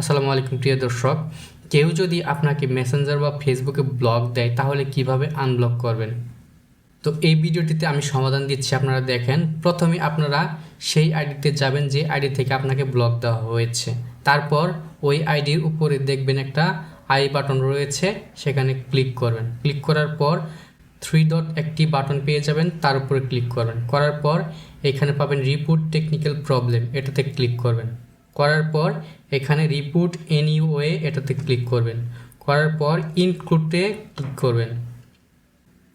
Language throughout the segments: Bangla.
আসসালামু আলাইকুম, প্রিয় দর্শক। কেউ যদি আপনাকে মেসেঞ্জার বা ফেসবুকে ব্লক দেয়, তাহলে কীভাবে আনব্লক করবেন? তো এই ভিডিওটিতে আমি সমাধান দিচ্ছি, আপনারা দেখেন। প্রথমে আপনারা সেই আইডিতে যাবেন, যে আইডি থেকে আপনাকে ব্লক দেওয়া হয়েছে। তারপর ওই আইডির উপরে দেখবেন একটা আই বাটন রয়েছে, সেখানে ক্লিক করবেন। ক্লিক করার পর থ্রি ডট একটি বাটন পেয়ে যাবেন, তার উপরে ক্লিক করবেন। করার পর এখানে পাবেন রিপোর্ট টেকনিক্যাল প্রবলেম এটাতে ক্লিক করবেন। করার পর এখানে রিপোর্ট এনিওয়ে এটাতে ক্লিক করবেন। করার পর ইনক্লুডে ক্লিক করবেন।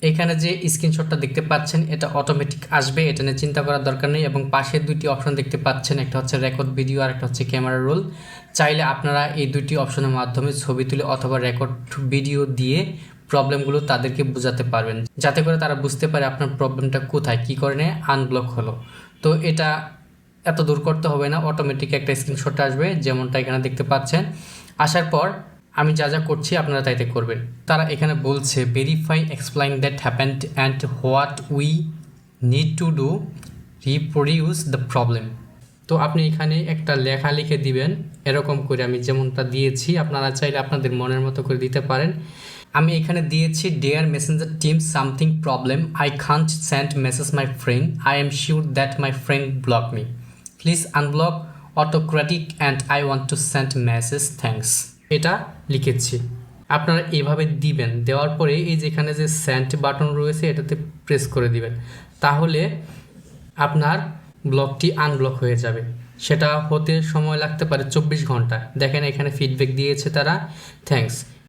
এখানে যে স্ক্রিনশটটা দেখতে পাচ্ছেন, এটা অটোমেটিক আসবে, এটা নিয়ে চিন্তা করার দরকার নেই এবং পাশে দুইটি অপশন দেখতে পাচ্ছেন, একটা হচ্ছে রেকর্ড ভিডিও আর একটা হচ্ছে ক্যামেরা রোল চাইলে আপনারা এই দুটি অপশনের মাধ্যমে ছবি তুলে অথবা রেকর্ড ভিডিও দিয়ে প্রবলেমগুলো তাদেরকে বোঝাতে পারবেন। যাতে করে তারা বুঝতে পারে আপনার প্রবলেমটা কোথায়, কী কারণে আনব্লক হলো। তো এটা এত দূর করতে হবে না অটোমেটিক একটা স্ক্রিনশট আসবে, যেমনটা এখানে দেখতে পাচ্ছেন। আসার পর আমি যা যা করছি আপনারা তাইতে করবেন। তারা এখানে বলছে verify explain that happened and what we need to do reproduce the problem তো আপনি এখানে একটা লেখা লিখে দিবেন, এরকম করে আমি যেমনটা দিয়েছি, আপনারা চাইলে আপনাদের মনের মতো করে দিতে পারেন। আমি এখানে দিয়েছি dear Messenger team something problem I can't send message my friend I am sure that my friend block me please unblock autocratic and I want to send message thanks এটা লিখেছি। আপনারা এভাবে দিবেন। দেওয়ার পরে এই যেখানে যে সেন্ট বাটন রয়েছে, এটাতে প্রেস করে দিবেন। তাহলে আপনার ব্লকটি আনব্লক হয়ে যাবে। সেটা হতে সময় লাগতে পারে চব্বিশ ঘণ্টা। দেখেন এখানে ফিডব্যাক দিয়েছে তারা। থ্যাঙ্কস